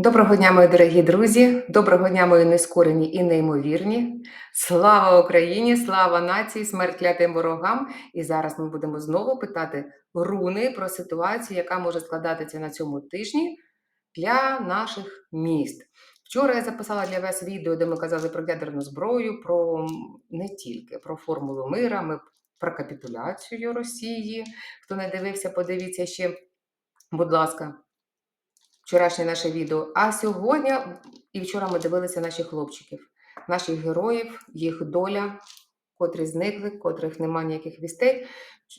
Доброго дня, мої дорогі друзі! Доброго дня, мої нескорені і неймовірні. Слава Україні! Слава нації! Смерть клятим ворогам! І зараз ми будемо знову питати руни про ситуацію, яка може складатися на цьому тижні для наших міст. Вчора я записала для вас відео, де ми казали про ядерну зброю, про не тільки про формулу мира, ми про капітуляцію Росії. Хто не дивився, подивіться ще, будь ласка вчорашнє наше відео. А сьогодні і вчора ми дивилися наших хлопчиків, наших героїв, їх доля, котрі зникли, котрих немає ніяких вістей.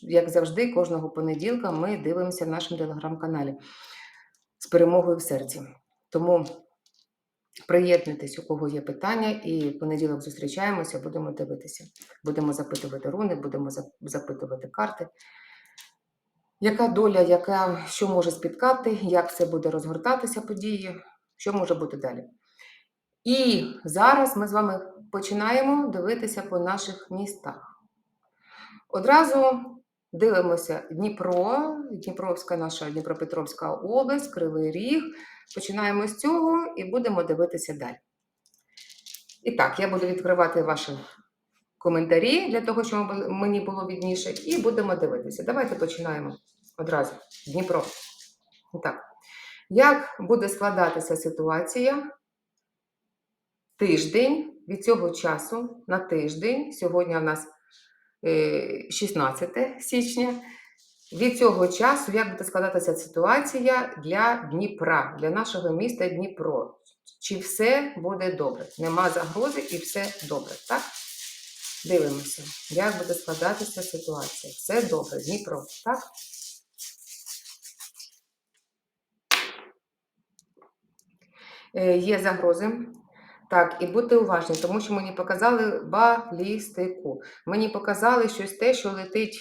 Як завжди, кожного понеділка ми дивимося в нашому телеграм-каналі з перемогою в серці. Тому приєднуйтесь, у кого є питання, і в понеділок зустрічаємося, будемо дивитися. Будемо запитувати руни, будемо запитувати карти. Яка доля, яка, що може спіткати, як це буде розгортатися події, що може бути далі? І зараз ми з вами починаємо дивитися по наших містах. Одразу дивимося Дніпро, Дніпровська наша Дніпропетровська область, Кривий Ріг. Починаємо з цього і будемо дивитися далі. І так, я буду відкривати ваші коментарі для того, щоб мені було відніше, і будемо дивитися. Давайте починаємо одразу. Дніпро. Так, як буде складатися ситуація тиждень від цього часу на тиждень, сьогодні у нас 16 е, січня. Від цього часу, як буде складатися ситуація для Дніпра, для нашого міста Дніпро? Чи все буде добре? Нема загрози і все добре, так? Дивимося, як буде складатися ситуація. Все добре, Дніпро, так? Е, є загрози. Так, і будьте уважні, тому що мені показали балістику. Мені показали щось те, що летить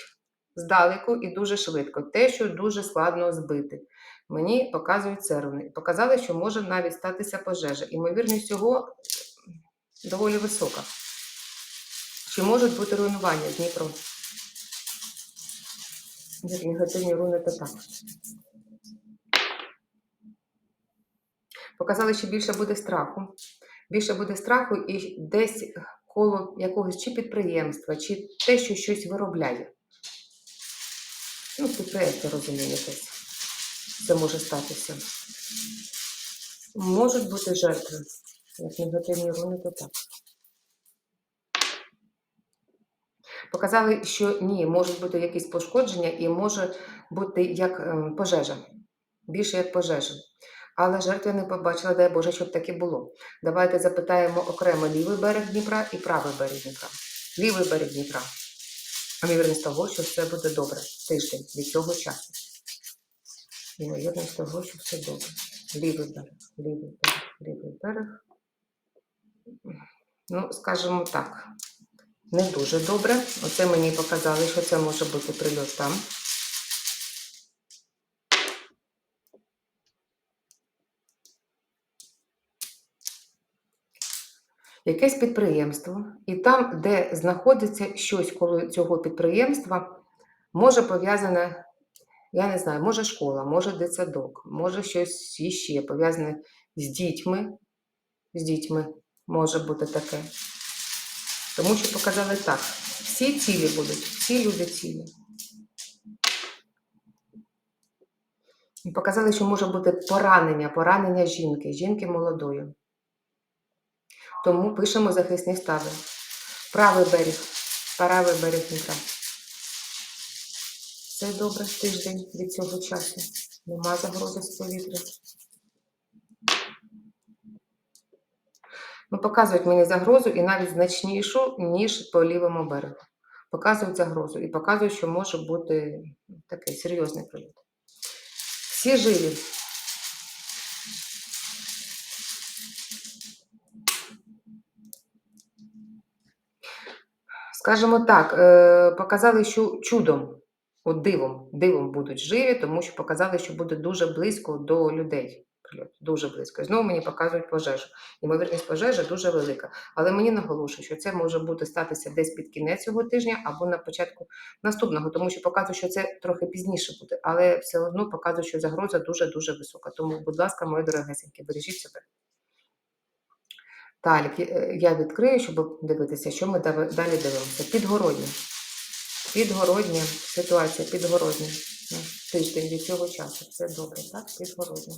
здалеку і дуже швидко, те, що дуже складно збити. Мені показують цервни. Показали, що може навіть статися пожежа. Імовірність цього доволі висока. Чи можуть бути руйнування Дніпро? Негативні руни то так. Показали, що більше буде страху. Більше буде страху і десь коло якогось чи підприємства, чи те, що щось виробляє. Ну, підприємство розуміє якесь. Це може статися. Можуть бути жертви. Як негативні руни, то так. Показали, що ні, можуть бути якісь пошкодження і може бути як ем, пожежа. Більше як пожежа. Але жертви не побачила, дай Боже, щоб таке було. Давайте запитаємо окремо лівий берег Дніпра і правий берег Дніпра. Лівий берег Дніпра. Ймовірність того, що все буде добре. Тиждень від цього часу. Ймовірність того, що все добре. Лівий берег, лівий берег, лівий берег. Ну, скажімо так, не дуже добре. Оце мені показали, що це може бути прильот там. якесь підприємство, і там, де знаходиться щось коло цього підприємства, може пов'язане, я не знаю, може школа, може дитсадок, може щось іще пов'язане з дітьми. З дітьми може бути таке. Тому що показали так: всі цілі будуть, всі люди цілі. І показали, що може бути поранення, поранення жінки, жінки молодої. Тому пишемо захисні стави. Правий берег, правий берег Дніпра. Все добре тиждень від цього часу. Нема загрози з повітря. Ну, Показують мені загрозу і навіть значнішу, ніж по лівому берегу. Показують загрозу і показують, що може бути такий серйозний прильот. Всі живі. Скажімо так, е, показали, що чудом, от дивом, дивом будуть живі, тому що показали, що буде дуже близько до людей прильот. Дуже близько. І знову мені показують пожежу. Ймовірність пожежі дуже велика. Але мені наголошують, що це може бути статися десь під кінець цього тижня або на початку наступного, тому що показують, що це трохи пізніше буде, але все одно показують, що загроза дуже-дуже висока. Тому, будь ласка, мої дорогесенькі, бережіть себе. Далі е, я відкрию, щоб дивитися, що ми далі дивимося. Підгородня. Підгородня ситуація, підгородня. Тиждень від цього часу. Це добре, так? Підгородня.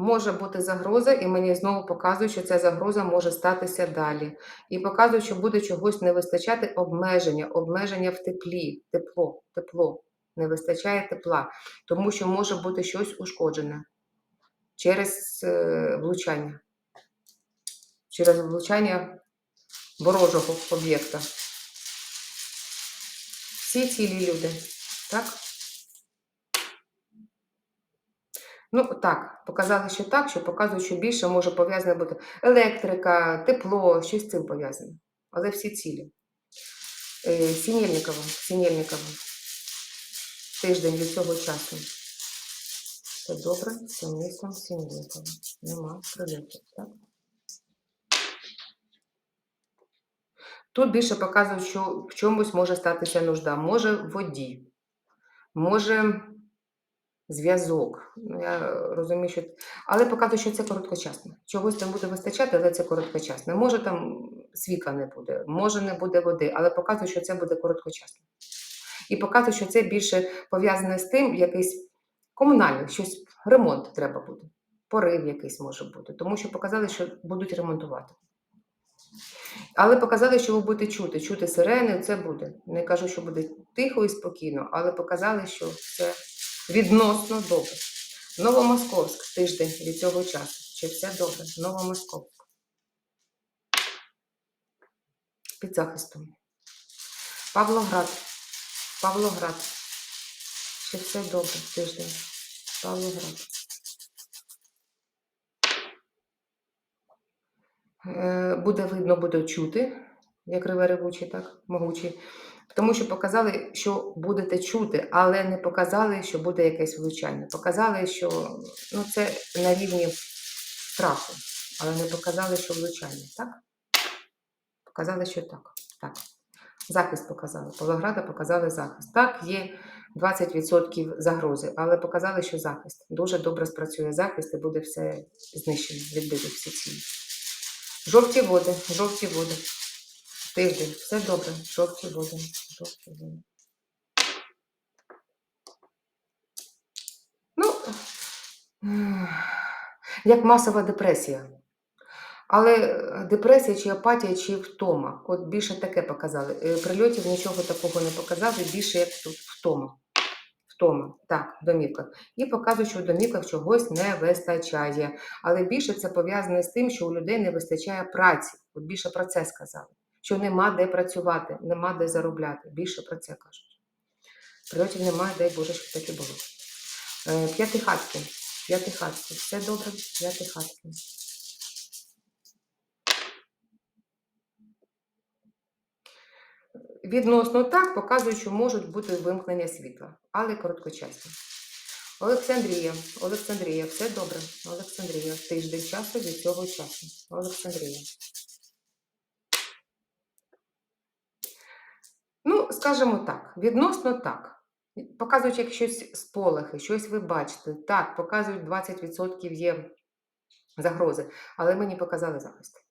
Може бути загроза, і мені знову показують, що ця загроза може статися далі. І показують, що буде чогось не вистачати обмеження, обмеження в теплі, тепло, тепло. Не вистачає тепла, тому що може бути щось ушкоджене через е, влучання, через влучання ворожого об'єкта. Всі цілі люди, так? Ну, так, показали, що так, що показують, що більше може пов'язане бути електрика, тепло, щось з цим пов'язане. Але всі цілі. Е, Сінєльникова, Сінєльникова. Тиждень від цього часу. Це добре, це містом Сінєльникова. Нема прильотів, так? Тут більше показують, що в чомусь може статися нужда. Може в воді, може зв'язок. Ну, я розумію, що. Але показує, що це короткочасно. Чогось там буде вистачати, але це короткочасно. Може там світла не буде, може не буде води, але показує, що це буде короткочасно. І показує, що це більше пов'язане з тим, якийсь комунальний, щось, ремонт треба буде. Порив якийсь може бути, тому що показали, що будуть ремонтувати. Але показали, що ви будете чути, чути сирени, це буде. Не кажу, що буде тихо і спокійно, але показали, що це відносно добре. Новомосковськ тиждень від цього часу. Чи все добре? Новомосковськ. Під захистом. Павлоград. Павлоград. Чи все добре тиждень? Павлоград. Е, Буде видно, буде чути, як реве ревучий, так, могучий. Тому що показали, що будете чути, але не показали, що буде якесь влучання. Показали, що ну, це на рівні страху, але не показали, що влучання, так? Показали, що так. так. Захист показали. Павлограда показали захист. Так, є 20% загрози, але показали, що захист. Дуже добре спрацює захист і буде все знищено, відбито всі цілі. Жовті води, жовті води. Тиждень, все добре. Жовті води, жовті води. Ну, як масова депресія. Але е, депресія чи апатія, чи втома. От більше таке показали. Е, Прильотів нічого такого не показали, більше як тут втома. Втома, так, в домівках. І показують, що в домівках чогось не вистачає. Але більше це пов'язане з тим, що у людей не вистачає праці. От більше про це сказали. Що нема де працювати, нема де заробляти. Більше про це кажуть. Прильотів немає, дай Боже, щоб таке було. Е, П'ятихатки. П'ятихатки. Все добре, п'ятихатки. Відносно так показують, що можуть бути вимкнення світла, але короткочасні. Олександрія, Олександрія, все добре. Олександрія, тиждень часу від цього часу. Олександрія. Скажімо так, відносно так. Показують як щось сполохи, щось ви бачите. Так, показують 20% є загрози, але мені показали захист.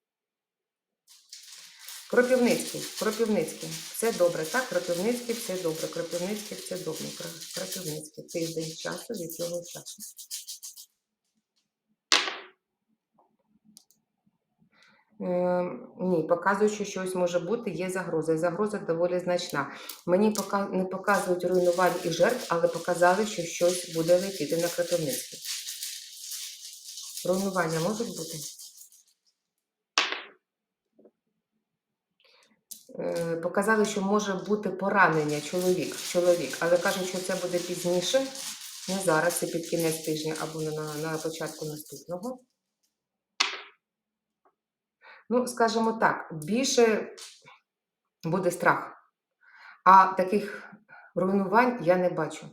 Кропівницький, Кропівницький, все добре, так? Кропівницький, все добре, Кропівницький, все добре. Кро- Кропівницький, тиждень часу від цього часу. Е, ні, показують, що щось може бути, є загроза. І загроза доволі значна. Мені не показують руйнувань і жертв, але показали, що щось буде летіти на Кропивницький. Руйнування можуть бути? Е, Показали, що може бути поранення чоловік, чоловік, але кажуть, що це буде пізніше, не зараз, це під кінець тижня або на, на початку наступного. Ну, скажімо так, більше буде страх. А таких руйнувань я не бачу.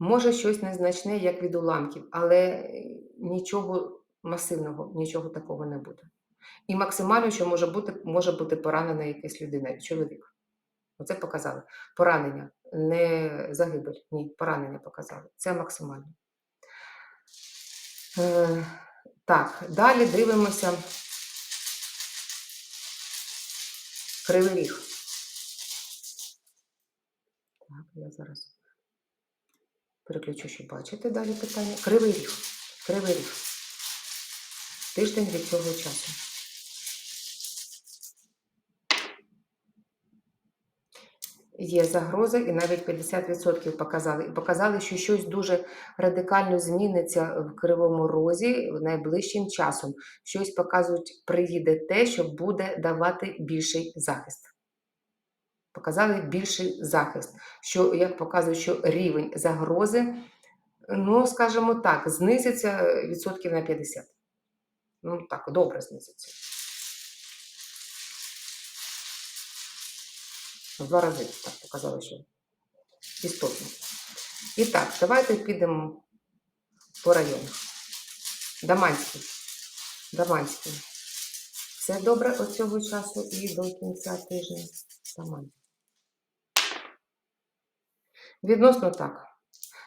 Може щось незначне, як від уламків, але нічого масивного, нічого такого не буде. І максимально, що може бути, може бути поранена якась людина, чоловік. Оце показали. Поранення, не загибель. Ні, поранення показали. Це максимально. Е, так, далі дивимося. Кривий ріг. Так, я зараз переключу, щоб бачити далі питання. Кривий ріг. Кривий ріг. Тиждень від цього часу. Є загрози, і навіть 50% показали. І показали, що щось дуже радикально зміниться в Кривому Розі найближчим часом. Щось показують, приїде те, що буде давати більший захист. Показали більший захист. Що, як показують, що рівень загрози, ну, скажімо так, знизиться відсотків на 50. Ну, так, добре знизиться. В два рази так показали, що істотно. І так, давайте підемо по районах. Даманський. Даманський. Все добре от цього часу і до кінця тижня. Даманський. Відносно так.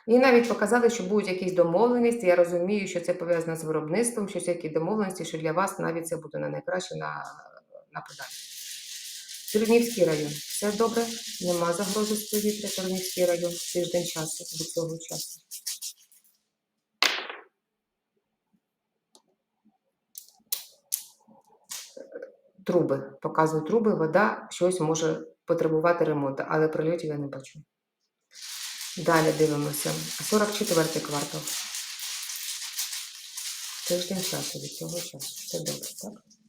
І навіть показали, що будуть якісь домовленості. Я розумію, що це пов'язано з виробництвом, що це які домовленості, що для вас навіть це буде не найкраще на, на подалі. Тернівський район. Все добре, нема загрози з повітря. Тернівський район, тиждень часу до цього часу. Труби. Показую труби, вода, щось може потребувати ремонту, але прильотів я не бачу. Далі дивимося. 44 квартал. Тиждень часу від цього часу. Все добре, так?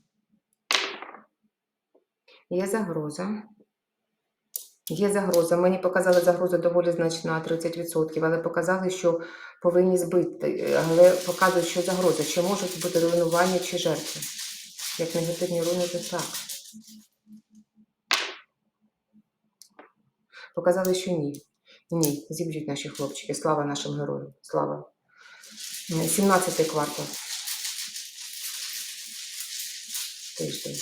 Є загроза. Є загроза. Мені показали загроза доволі значна, 30%, але показали, що повинні збити. Але показують, що загроза. Чи можуть бути руйнування чи жертви? Як негативні руйни, то так. Показали, що ні. Ні, зіб'ють наші хлопчики. Слава нашим героям. Слава. 17 квартал. Тиждень.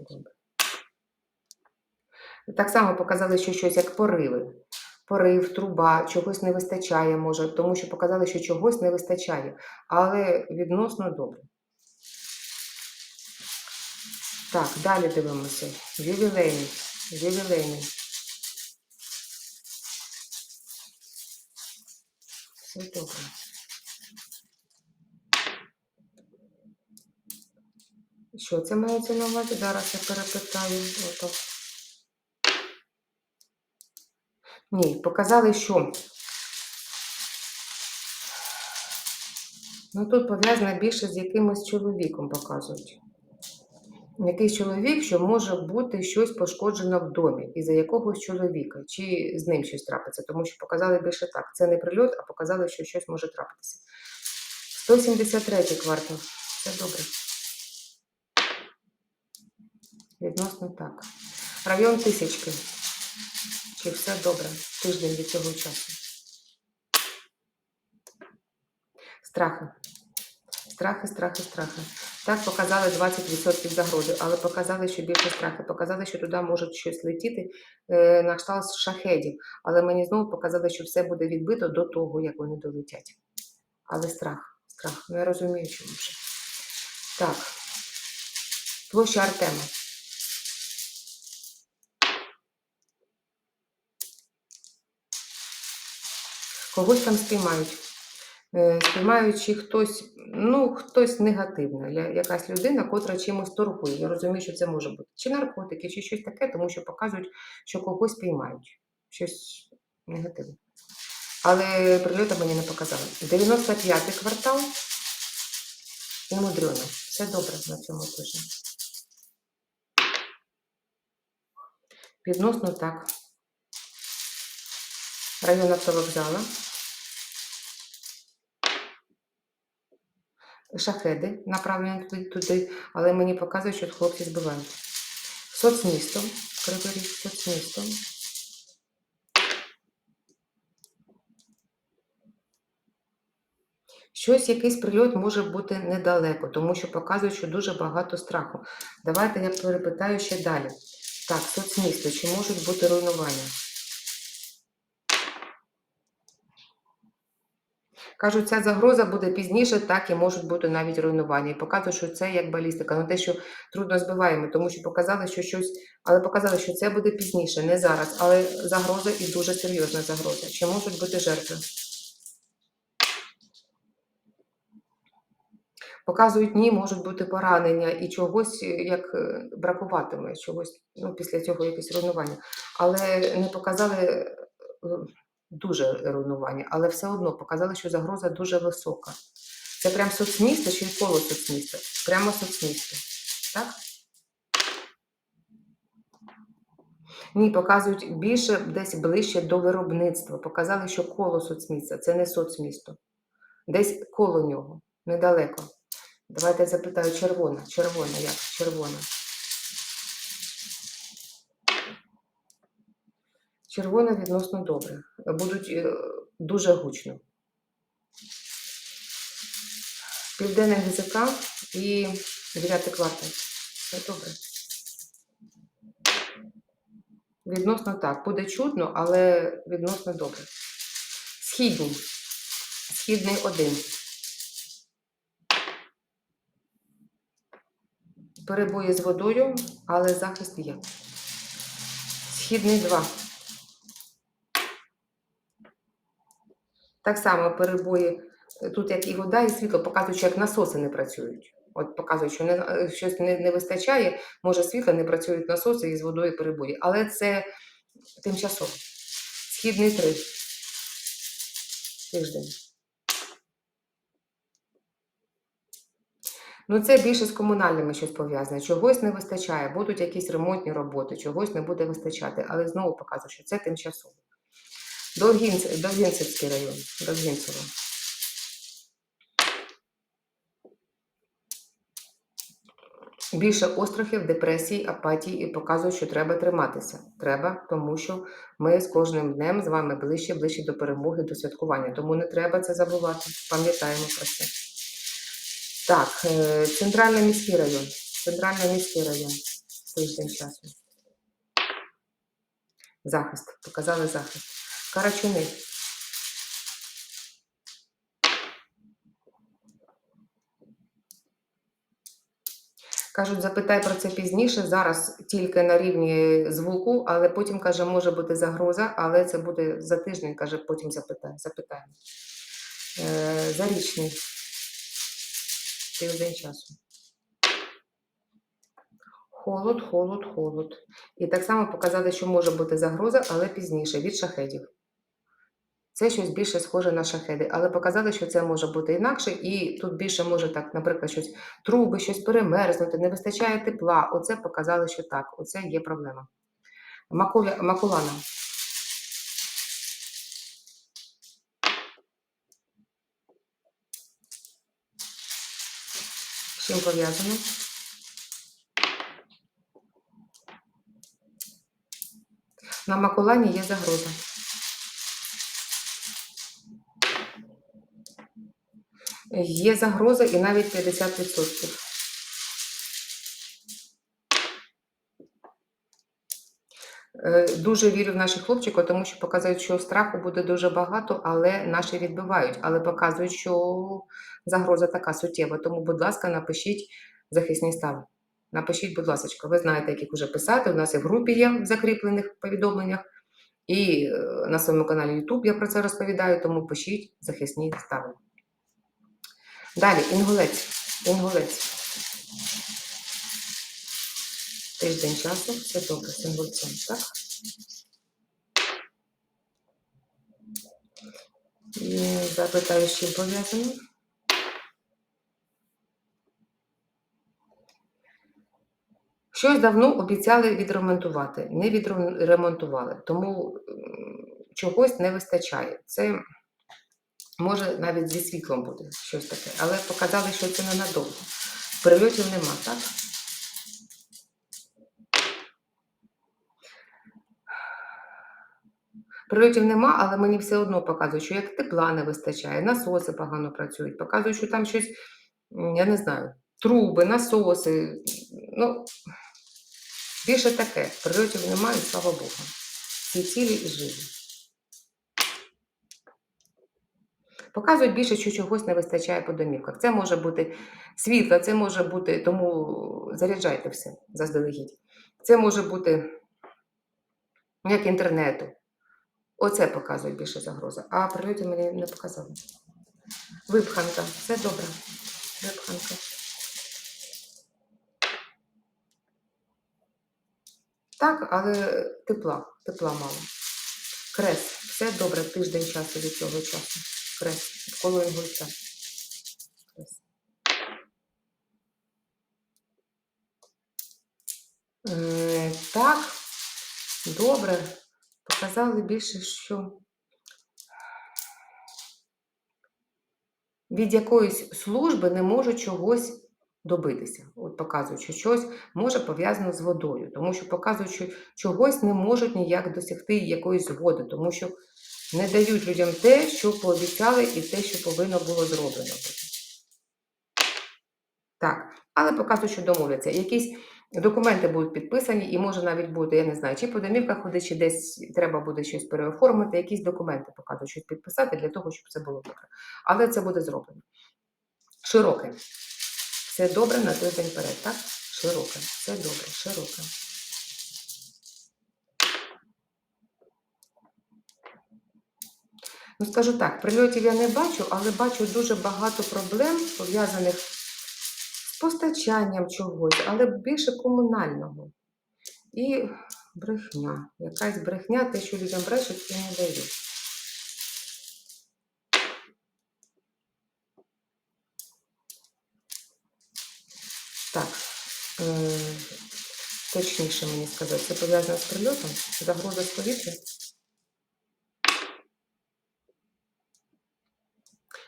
Добре. Так само показали, що щось як пориви. Порив, труба, чогось не вистачає, може, тому що показали, що чогось не вистачає, але відносно добре. Так, далі дивимося. Ювілейний. Ювілейний. Все добре. Що це мається на увазі? Зараз я перепитаю. Ото. Ні, показали, що. Ну, тут пов'язано більше з якимось чоловіком показують. Якийсь чоловік, що може бути щось пошкоджено в домі із-за якогось чоловіка, чи з ним щось трапиться, тому що показали більше так. Це не прильот, а показали, що щось може трапитися. 173 квартал. Все добре. Відносно так. Район тисячки. Чи все добре? Тиждень від цього часу. Страхи. Страхи, страхи, страхи. Так, показали 20% загрози, але показали, що більше страхи. Показали, що туди може щось летіти е, на кшталт шахедів. Але мені знову показали, що все буде відбито до того, як вони долетять. Але страх, страх. Ну, я розумію, чому вже. Так. Площа Артема. Когось там спіймають. Е, Спіймають чи хтось, ну, хтось негативно, якась людина, котра чимось торгує. Я розумію, що це може бути чи наркотики, чи щось таке, тому що показують, що когось спіймають. Щось негативне. Але прильоти мені не показали. 95-й квартал і мудрено. Все добре на цьому тижні. Відносно так. Район автовокзала. Шахеди направлені туди, туди, але мені показують, що хлопці збивають. Соцмісто, Кривий Ріг, соцмісто. Щось, якийсь прильот може бути недалеко, тому що показують, що дуже багато страху. Давайте я перепитаю ще далі. Так, соцмісто, чи можуть бути руйнування? Кажуть, ця загроза буде пізніше, так і можуть бути навіть руйнування. І показують, що це як балістика. Ну те, що трудно збиваємо, тому що показали, що щось, але показали, що це буде пізніше, не зараз. Але загроза і дуже серйозна загроза. Чи можуть бути жертви? Показують, ні, можуть бути поранення і чогось е, як е, бракуватиме, чогось, ну, після цього якесь руйнування. Але не показали е, дуже руйнування, але все одно показали, що загроза дуже висока. Це прям соцмісто чи коло соцміста? Прямо соцмісто. Так? Ні, показують більше десь ближче до виробництва. Показали, що коло соцміста, це не соцмісто. Десь коло нього, недалеко. Давайте запитаю червона. Червона, як? Червона. Червона відносно добре. Будуть е, дуже гучно. Південний ГЗК і 9 квартал. Все добре. Відносно так. Буде чутно, але відносно добре. Східний. Східний один. Перебої з водою, але захист є. Східний 2. Так само перебої, е, тут як і вода, і світло, показують, що як насоси не працюють. От показують, що не, е, щось не, не вистачає, може світла не працюють насоси і з водою перебої. Але це тимчасово. Східний 3. Тиждень. Ну, це більше з комунальними щось пов'язане. Чогось не вистачає, будуть якісь ремонтні роботи, чогось не буде вистачати, але знову показую, що це тимчасово. Довгінц... Довгінцевський район. Довгінцево. Більше острахів, депресій, апатії і показують, що треба триматися. Треба, тому що ми з кожним днем з вами ближче, ближче до перемоги, до святкування. Тому не треба це забувати. Пам'ятаємо про це. Так, е, центральний міський район. Центральний міський район. Тиждень часу. Захист. Показали захист. Карачуни. Кажуть, запитай про це пізніше. Зараз тільки на рівні звуку, але потім каже, може бути загроза, але це буде за тиждень, каже, потім запитаємо. Е, зарічний. Тиждень часу. Холод, холод, холод. І так само показали, що може бути загроза, але пізніше від шахедів. Це щось більше схоже на шахеди, але показали, що це може бути інакше, і тут більше може так, наприклад, щось труби, щось перемерзнути, не вистачає тепла. Оце показали, що так, оце є проблема. Макуля, макулана. З чим пов'язано? На макулані є загроза. Є загроза і навіть 50%. Е, Дуже вірю в наших хлопчиків, тому що показують, що страху буде дуже багато, але наші відбивають. Але показують, що загроза така суттєва. Тому, будь ласка, напишіть захисні стави. Напишіть, будь ласка, ви знаєте, як їх уже писати. У нас і в групі є в закріплених повідомленнях. І е, на своєму каналі YouTube я про це розповідаю, тому пишіть захисні стави. Далі, інгулець. Інгулець. Тиждень часу, все добре з інгульцем, так? І запитаю, з чим пов'язано. Щось давно обіцяли відремонтувати, не відремонтували, тому чогось не вистачає. Це може навіть зі світлом буде щось таке, але показали, що це ненадовго. Прильотів нема, так? Прильотів нема, але мені все одно показують, що як тепла не вистачає, насоси погано працюють, показують, що там щось, я не знаю, труби, насоси. Ну, більше таке. Прильотів немає, слава Богу. Всі цілі і живі. Показують більше, що чогось не вистачає по домівках. Це може бути світло, це може бути, тому заряджайте все заздалегідь. Це може бути як інтернету. Оце показують більше загроза. А прильотів мені не показали. Випханка. Все добре. Випханка. Так, але тепла, тепла мало. Крес. Все добре, тиждень часу від цього часу. Крес. Коло інгульця. Крес. Е, так, добре. Показали більше, що від якоїсь служби не можуть чогось добитися. От показують, що щось може пов'язано з водою, тому що показують, що чогось не можуть ніяк досягти якоїсь згоди, тому що не дають людям те, що пообіцяли, і те, що повинно було зроблено. Так, але показують, що домовляться. Якісь документи будуть підписані, і може навіть бути, я не знаю, чи по домівках ходить, чи десь треба буде щось переоформити, якісь документи показують, щось підписати для того, щоб це було добре. Але це буде зроблено. Широке. Все добре на тиждень вперед, так? Широке. Все добре, широке. Ну, скажу так, прильотів я не бачу, але бачу дуже багато проблем, пов'язаних з постачанням чогось, але більше комунального. І брехня. Якась брехня, те, що людям брешуть, і не дають. Так, е, точніше мені сказати, це пов'язано з прильотом, загроза з повітря.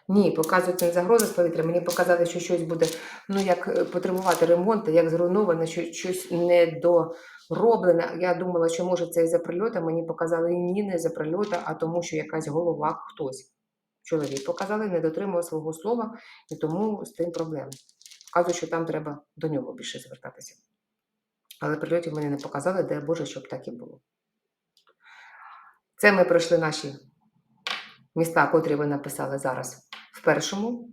Ні, показують не загроза з повітря. Мені показали, що щось буде ну, як е, потребувати ремонту, як зруйноване, що щось недороблене. Я думала, що може це із-за прильоту. Мені показали ні, не за прильоту, а тому, що якась голова хтось. Чоловік показали, не дотримував свого слова, і тому з тим проблеми. Показують, що там треба до нього більше звертатися. Але прильотів мені не показали, де Боже, щоб так і було. Це ми пройшли наші міста, котрі ви написали зараз в першому,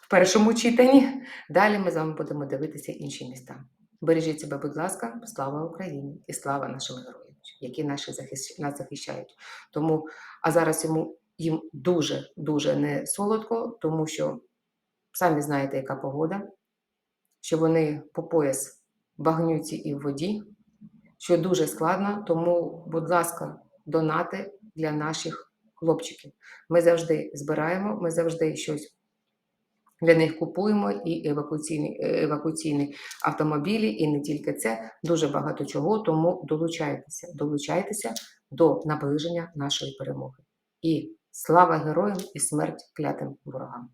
в першому читанні. Далі ми з вами будемо дивитися інші міста. Бережіть себе, будь ласка, слава Україні і слава нашим героям, які наші захищ... нас захищають. Тому, а зараз йому їм дуже дуже не солодко, тому що самі знаєте, яка погода, що вони по пояс багнюці і в воді, що дуже складно. Тому, будь ласка, донати для наших хлопчиків. Ми завжди збираємо, ми завжди щось для них купуємо, і евакуаційні, е, евакуаційні автомобілі, і не тільки це, дуже багато чого. Тому долучайтеся, долучайтеся до наближення нашої перемоги. І слава героям і смерть клятим ворогам!